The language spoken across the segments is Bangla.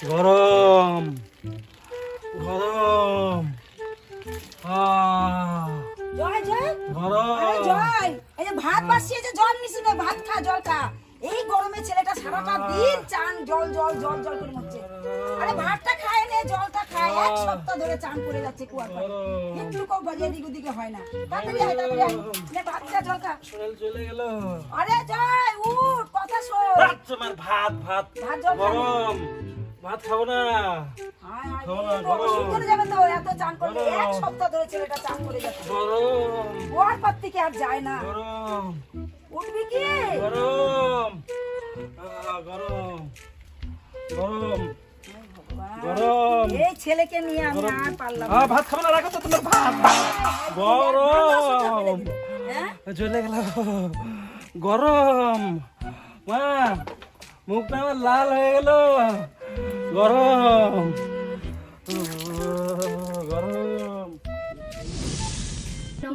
গরম। গরম। আহ, জয় জয়। আরে গরম জয়। এই যে ভাত জল মিশিয়ে নে, ভাত খা জল খা। এই গরমে ছেলেটা সারাটা দিন চান জল জল জল জল করে মরছে। আরে ভাতটা খায় নে জলটা খায়। এক সপ্তাহ ধরে চান করে যাচ্ছে কুয়ার একটু কম বাজে এদিক ওদিকে হয় না। তাড়াতাড়ি আয় তাড়াতাড়ি আয়। নে ভাত খা জল খা। শরীর চলে গেল। আরে জয় উঠ কথা শোন। ভাত তোমার ভাত ভাত। ভাত। গরম। ভাত খাব না। হায় হায়, খাব না, গরম গরম। যাবে তো এত চান করলে গরম। এক সপ্তাহ ধরে ছেলেটা চান করে যাচ্ছে। গরম পার থেকে আর যায় না। গরম। উঠবি কি? গরম। গরম। গরম। গরম। এই ছেলেকে নিয়ে আমি আর পারলাম না। ভাত খাব না রাখো তো তোমার ভাত। ভাত। গরম। হ্যাঁ? চলে গেল। গরম। মা মুখটা আমার লাল হয়ে গেল। গরম। গরম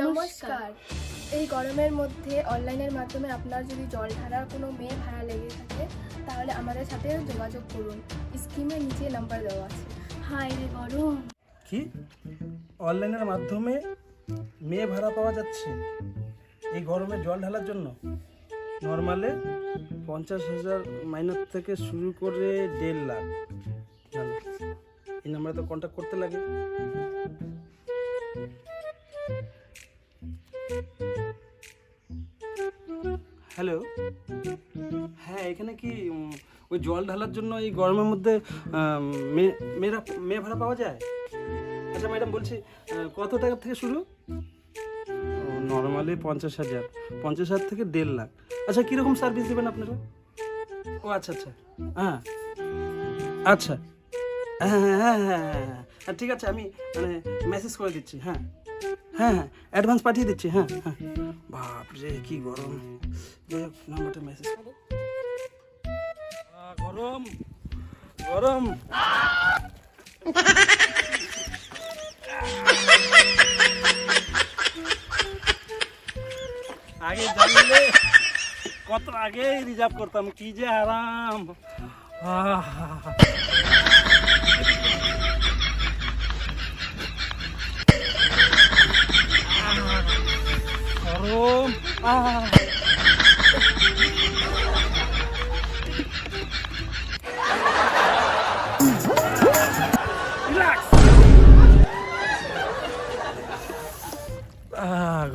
নমস্কার। এই গরমের মধ্যে অনলাইনের মাধ্যমে আপনার যদি জল ঢালার কোনো মেয়ে ভাড়া লেগে থাকে তাহলে আমাদের সাথে যোগাযোগ করুন। স্কিমের নিচে নাম্বার দেওয়া আছে। হাই রে গরম। কি? অনলাইনের মাধ্যমে মেয়ে ভাড়া পাওয়া যাচ্ছে? এই গরমে জল ঢালার জন্য? নর্মালে পঞ্চাশ হাজার মাইনাস থেকে শুরু করে দেড় লাখ। এই নাম্বারে তো কন্ট্যাক্ট করতে লাগে। হ্যালো হ্যাঁ এখানে কি ওই জল ঢালার জন্য এই গরমের মধ্যে মেয়ে- মেয়েরা, মেয়ে ভাড়া পাওয়া যায়? আচ্ছা ম্যাডাম বলছি কত টাকা থেকে শুরু? নর্মালি পঞ্চাশ হাজার। পঞ্চাশ হাজার থেকে দেড় লাখ। আচ্ছা কীরকম সার্ভিস দেবেন আপনারা? ও আচ্ছা আচ্ছা। হ্যাঁ। আচ্ছা। হ্যাঁ হ্যাঁ হ্যাঁ হ্যাঁ হ্যাঁ হ্যাঁ ঠিক আছে আমি মানে মেসেজ করে দিচ্ছি হ্যাঁ। হ্যাঁ হ্যাঁ অ্যাডভান্স পাঠিয়ে দিচ্ছি হ্যাঁ হ্যাঁ। বাপরে কি গরম। যাই হোক নাম্বারটা মেসেজ করো। গরম গরম। আগে জানলে কত আগে রিজার্ভ করতাম কি যে আরাম গরম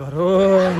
গরম